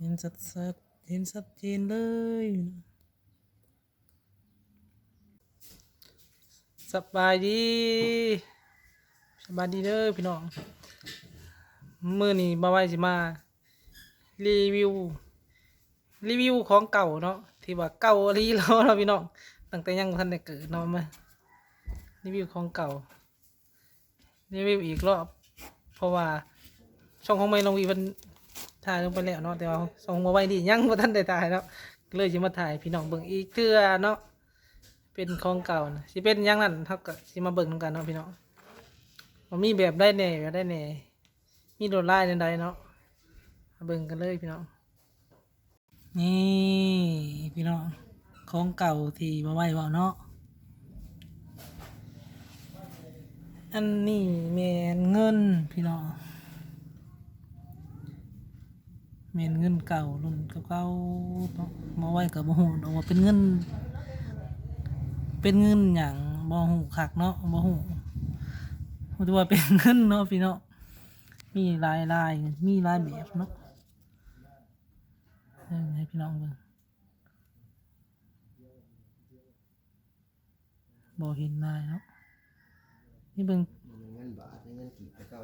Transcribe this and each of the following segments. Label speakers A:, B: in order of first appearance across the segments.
A: เห็นชัดชัดเห็นชัดเจนเลยสบายดีสบายดีเด้อพี่น้องมื้อนี้บ่าไว้สิมา รีวิว รีวิวของเก่าเนาะที่ว่าเก่าอีหลีแล้วเนาะพี่น้องตั้งแต่ยังบ่ทันได้เกิดเนาะมารีวิวของเก่ารีวิวอีกรอบเพราะว่าช่องของไม่ลงวีมัน ถ่ายลงไปแล้วเนาะแต่ว่าช่งมาไว้นี่ยังบ่ทันได้ถ่ายเนาะเลยสิมาถ่ายพี่น้องเบิ่งอีกเทื่อเนาะเป็นของเก่านะสิเป็นยังนั่นเท่ากับสิมาเบิ่งนำกันเนาะพี่น้องมันมีแบบได้แหน่แบบได้แหน่มีโดดไล่ใดเนาะเบิ่งกันเลยพี่น้องนี่พี่น้องของเก่าที่มาไว้เว่าเนาะอันนี้แมนเงินพี่น้อง เมนเงินเก่ารุ่นเก่าๆเนาะมาไว้กับบ่ฮู้ดอกว่าเป็นเงิน เป็นเงินหยังบ่ฮู้คักเนาะบ่ฮู้รู้แต่ว่าเป็นเงินเนาะพี่เนาะมีหลายลายมีหลายแบบเนาะเออให้พี่น้องเบิ่งบ่เห็นลายเนาะนี่เบิ่ง
B: เงินบาทเงินกีบไปเก่า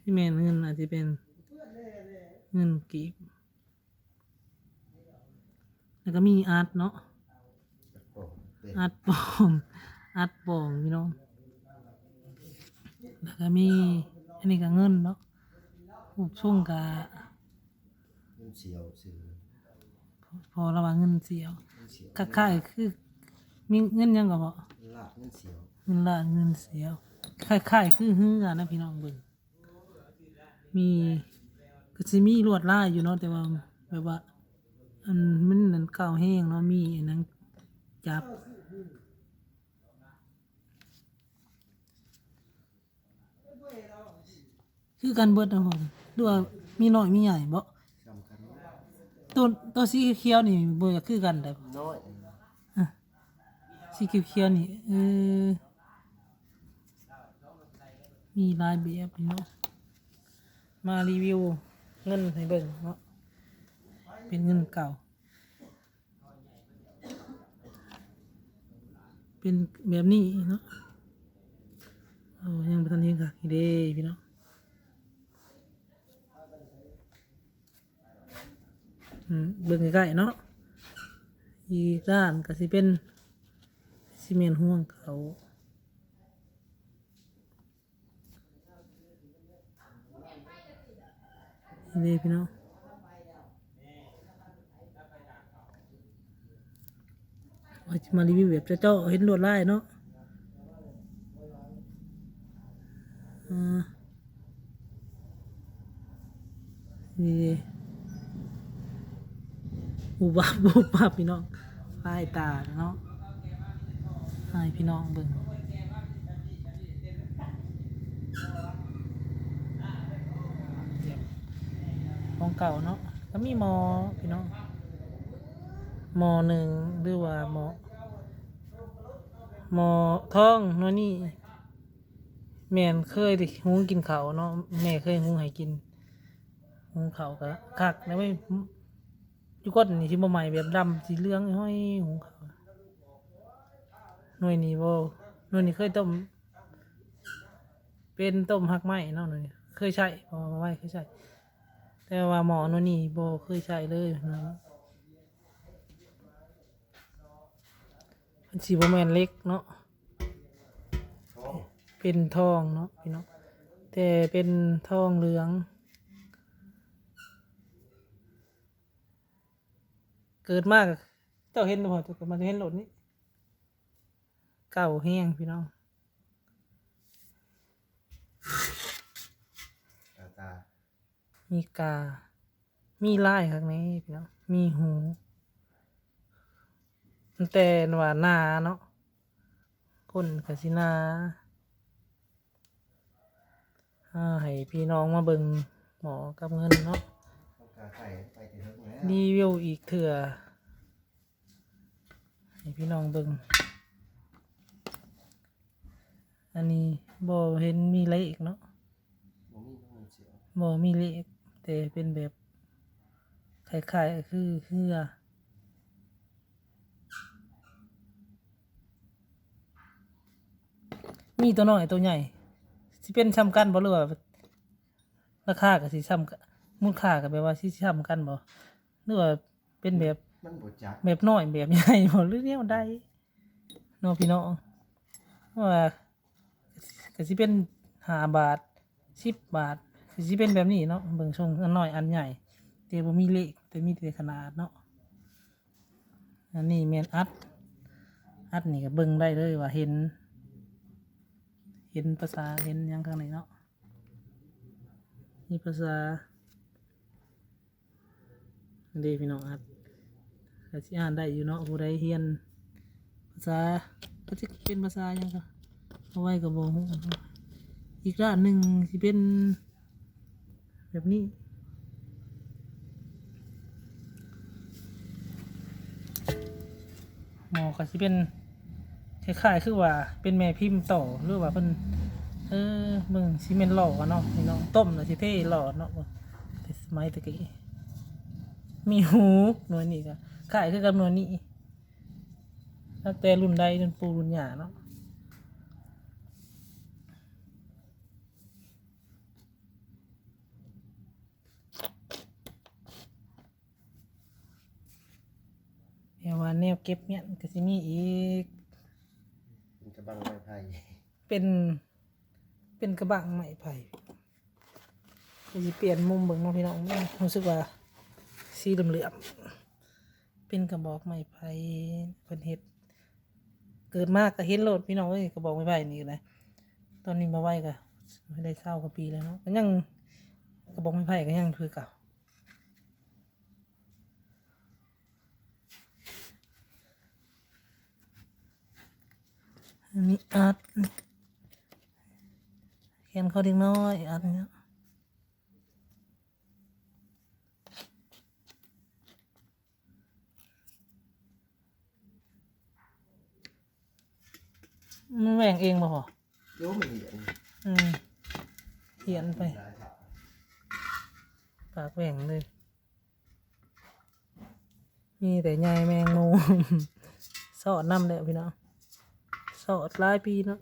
A: ที่แม่นเงินอาจจะเป็น เงินกีบ แล้วก็มีอาร์ตเนาะ
B: โอ้เป็น
A: อาร์ตปลอมอาร์ตปลอมพี่น้อง แล้วก็มี อันนี้ก็เงินเนาะผูกช่วงกะ
B: เงินเสียวซื้อ
A: พอระหว่างเงินเสียว
B: เงินเสียว
A: คล้ายๆคือมีเงินหยังก็บ่
B: ลาบเงินเสียว
A: เงินล้านเงินเสียวคล้ายๆคือฮือกันนะพี่น้องเบิ่งมี ก็สิมีลวดลายอยู่เนาะแต่ว่าแบบว่าอันมันนั่นเก่าแห้งเนาะมีอันนั้นจับคือกันเบิดนะพ่อดูว่ามีน้อยมีใหญ่บ่
B: สำคัญ
A: ตัวตัวสีเขียวๆนี่บ่อยากคือกันแต่
B: น้อย
A: สีเขียวๆนี่เออมีหลายแบบพี่เนาะมารีวิว เงินให้เบิ่งเนาะเป็นเงินเก่า เป็นแบบนี้เนาะโอ้ยังบ่ทันเห็นค่ะอีเด้พี่เนาะอืมเบิ่งใกล้ๆเนาะอีกด้านก็สิเป็นซีเมนต์ห่วงเขา อีเด้พี่เนาะว่าจะมารีวิวแบบเจ้าเห็นลวดลายเนาะนี่บูบาบบูบาบพี่น้องไายตาเนาะให้พี่น้องเบิ่ง ของเก่าเนาะก็มีมอพี่น้องมอหนึ่งหรือว่ามอมอท้องเนาะนี่แม่นเคยดิหุงกินเขาเนาะแม่เคยหุงให้กินหุงเขาก็คักแล้วไม่ยู่ก้นนี่ที่บ่ใหม่แบบดำสีเหลืองห้อยหุงเขาหน่วยนี้บ่หน่วยนี้เคยต้มเป็นต้มหักไหมเนาะหน่วยนี้เคยใช้พอมาไว้เคยใช้ แต่ว่าหมอหน่นี้บ่เคยใช้เลยนะมันสีบแมนเล็กเนาะเป็นทองเนาะพี่น้องแต่เป็นทองเหลือง เกิดมากเจ้าเห็นบ่เจ้าเกิดมาจะเห็นรถนี้เก่าแห้งพี่น้อง
B: ตาตา
A: มีกา มีลายข้างในพี่น้องมีหูแต่ว่าหนาเนาะคนกสินาอ่าให้พี่น้องมาเบิงหมอกับเงินเนาะ
B: รี
A: วิวอีกเถื่อให้พี่น้องเบิงอันนี้บ่เห็นมีเลขเนาะ
B: บ่มีเนเสียว
A: บ่มีเลข แต่เป็นแบบคล้ายๆคือเฮือมีตัวน้อยตัวใหญ่สิเป็นซ้ำกันบ่หรือว่าราคาก็สิซ้ำกันมูลค่าก็แปลว่าสิซ้ำกันบ่หรือว่าเป็นแบบ
B: มันบดจัก
A: แบบน้อยแบบใหญ่บ่หรือแนวใดเนาะพี่น้องว่าก็สิเป็น5บาท10บาทก็ สิเป็นแบบนี้เนาะเบิ่งทรงอันน้อยอันใหญ่ แต่บ่มีเลขแต่มีแต่ขนาดเนาะอันนี้แมนอัด อัดนี่ก็เบิ่งได้เลยว่าเห็น เห็นภาษาเห็นยังข้างในเนาะมีภาษาเดีพี่น้องอัดก็สิอ่านได้อยู่เนาะผู้ใดเรียนภาษาก็จะเป็นภาษายังก็เอาไว้กับโบฮู้อีกด้านหนึ่งสิเป็น แบบนี้ หมอก็สิเป็นคล้ายๆคือว่าเป็นแม่พิมพ์ต่อหรือว่าเพิ่นเออเบิ่งสิเมนหล่อเนาะพี่น้องต้มน่ะสิเท่หล่อเนาะแต่สมัยตะกี้มีหูหน่วยนี้ก็คล้ายคือกับหน่วยนี้ตั้งแต่รุ่นใดจนปูรุ่นย่าเนาะ แต่ว่าแนวเก็บเนี่ยก็สิมีอีก
B: มันกระบังไม้ไผ่
A: เป็น เป็นกระบังไม้ไผ่ก็จะเปลี่ยนมุมเบิ่งเนาะพี่น้องรู้สึกว่าสีเหลือมๆเป็นกระบอกไม้ไผ่เพิ่นเฮ็ดเกิดมากก็เห็นโลดพี่น้องเอ้ยกระบอกไม้ไผ่นี่นะตอนนี้มาไหวก็ไม่ได้เศร้ากว่าปีแล้วเนาะก็ยัง กระบอกไม้ไผ่ก็ยังคือเก่าอันนี้อัดเขียนเขาเด็กน้อยอันเนี้ยมันแหว่งเองบ่พอ
B: โยมมันเหรียญ
A: อืมเขียนไป ปากแหว่งเลย มีแต่ใยแมงมุมสอดน้ำแล้วพี่น้องสอดหลายปีเนาะ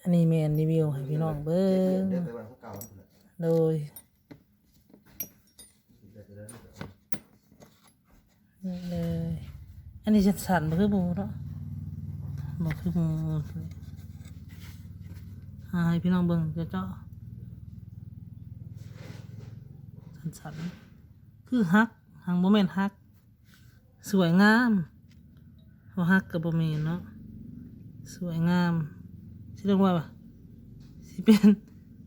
A: อันนี้แมนรีวิวให้พี่น้องเบิ้ง
B: เดินไปวันของเก่ามันเลย
A: โดย
B: เดินไปเดินไปเดิน
A: นี่เลยอันนี้จะสั่นบ่คือหมูเนาะบ่คือหมูหาให้พี่น้องเบิ่งเจ้าเจ้าสั่น สัน คือฮักหางบ่แมนฮัก สวยงามบ่ฮักกับบ่แมนเนาะสวยงามสิเรียกว่าสิเป็น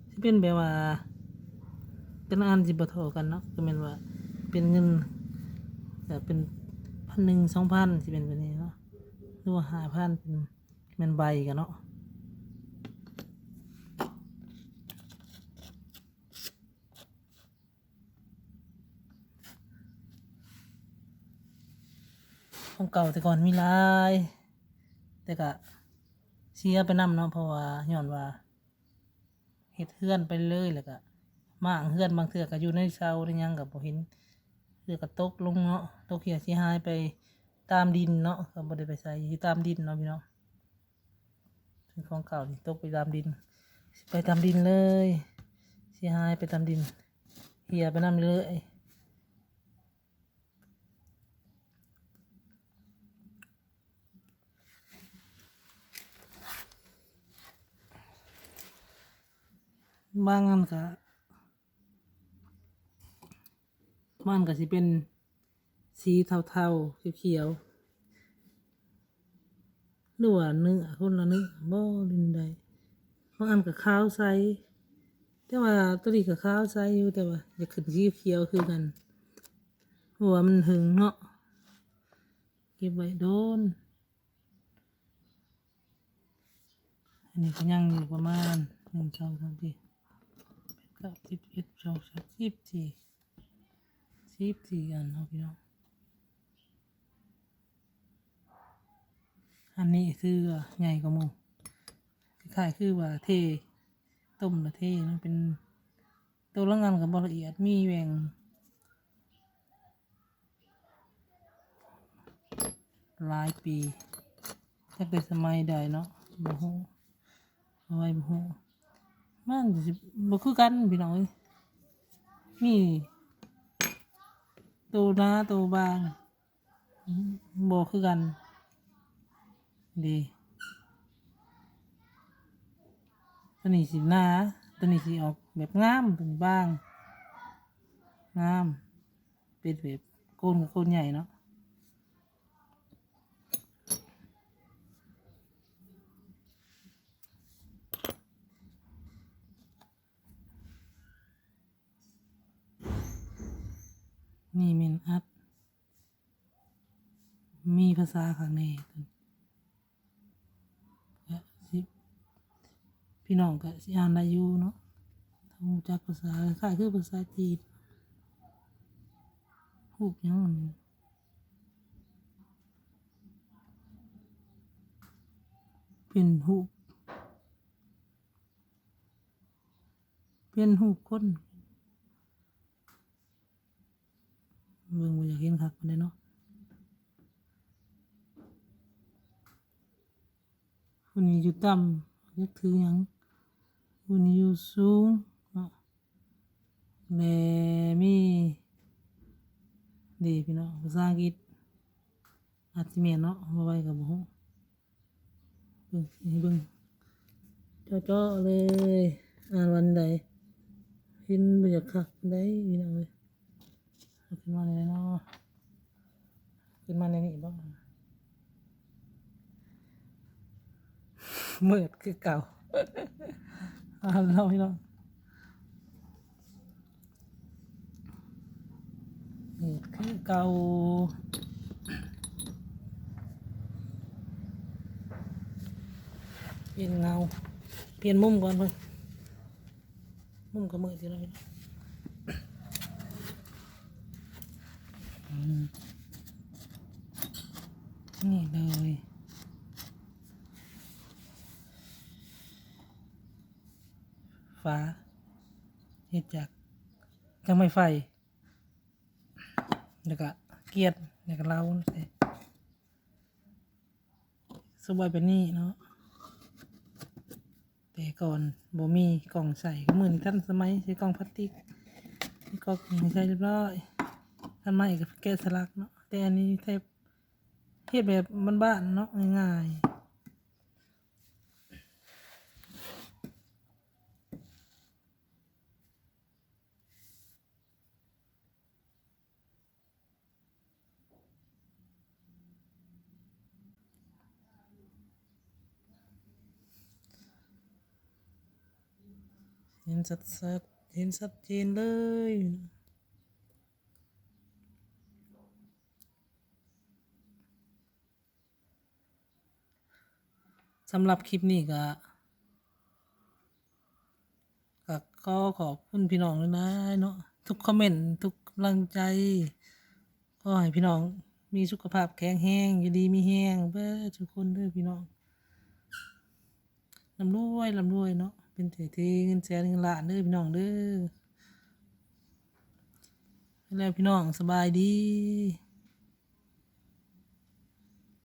A: สิเป็นแบบว่าเป็นอันสิบ่เท่ากันเนาะก็แม่นว่าเป็นเงินแบบเป็นพันหนึ่งสองพันสิเป็นแบบนี้เนาะหรือว่าห้าพันเป็นแม่นใบกันเนาะ ของเก่าแต่ก่อนมีลาย แต่ก็เสียไปนํเนาะเพราะว่าย้อนว่าเฮ็ดเฮือนไปเลยแล้วก็มางเฮือนบางเทื่อก็อยู่ในเซาในหยังก็บ่เห็นเรือก็ตกลงเนาะตกเหียสิหายไปตามดินเนาะก็บ่ได้ไปใส่อยู่ตามดินเนาะพี่น้องเป็นของเก่านี่ตกไปตามดิน ไปตามดินเลยสิหายไปตามดินเหียไปนํเลย บางอันก็มันก็สิเป็นสีเทาๆเขียวๆหรือว่าเนื้อคนละเนื้อบ่ลินใดบางอันก็ขาวใสแต่ว่าตัวนี้ก็ขาวใสอยู่แต่ว่าอยากขึ้นสีเขียวคือกันเพราะว่ามันหึงเนาะเก็บไว้โดน อันนี้ก็ยังอยู่ประมาณหนึ่งช่องสามสี่ ก้าสิบเอ็ดสองสามสิบสี่สิบสี่อันเอาพี่น้องอันนี้คือว่าใหญ่กว่ามูคล้ายคือว่าเทต้มแล้วเทมันเป็นตัวละงานกับบละเอียดมีแหวงหลายปีถ้าเป็นสมัยใดเนาะบ่ฮู้เอาไว้บ่ฮู้ มันสิบ่คือกันพี่น้องเอ้ยมีตัวหน้าตัวบางอืมบ่คือกัน ดีตัวนี้สีหน้าตัวนี้สีออกแบบงามเป็นบางงามเป็นแบบโกนกับโกนใหญ่เนาะ นี่เมนอัด มีภาษาข้างในก็สิพี่น้องก็สิอ่านได้อยู่เนาะถ้ารู้จักภาษาคล้ายคือภาษาจีนฮูกยังมันเป็นฮูเป็นฮูกคน เบิ่งบ่อยากเห็นคักปานใดเนาะคนนี้อยู่ต่ำยักถือหยังคนนี้อยู่สูงเนาะแม่มีดีพี่น้องภาษาอังกฤษอาจสิแม่นเนาะบ่ไว้กับบ่ฮู้เบิ่งให้เบิ่งเจ้าๆเลย อ่านวันใดเห็นบ่อยากคักปานใดพี่น้องเอ้ย ขึ้นมาเลยเนาะขึ้นมาในนี้บ้างมืดคือเก่าอ่านเราพี่น้องมืดคือเก่าเปลี่ยนเงา เปลี่ยนมุมก่อนเพิ่อนมุมก็มืดอยู่แล้วพี่น้องอืม นี่เลยฟ้าเฮ็ดจากจังไม่ไฟ แล้วก็เกียดแล้วก็เล้าใส่สบายเป็นนี่เนาะแต่ก่อนบ่มีกล่องใส่เหมือนท่านสมัยใช้กล่องพลาสติกมีกล่องไม่ใช่เรียบร้อย ท่านใหม่ก็แกะสลักเนาะแต่อันนี้แทบเฮ็ดแบบบ้านๆเนาะง่ายๆเห็นชัดชัดๆเห็นชัดเจนเลย สำหรับคลิปนี้ก็ก็ขอขอบคุณพี่น้องเลยนะเนาะทุกคอมเมนต์ทุกกำลังใจ ก็ให้พี่น้องมีสุขภาพแข็งแรงอยู่ดีมีแห้งเบ้อทุกคนเด้อพี่น้องลำรวยลำรวยเนาะเป็นเศรษฐีเงินแสนเงินล้านเด้อพี่น้องเด้อแล้วพี่น้องสบายดี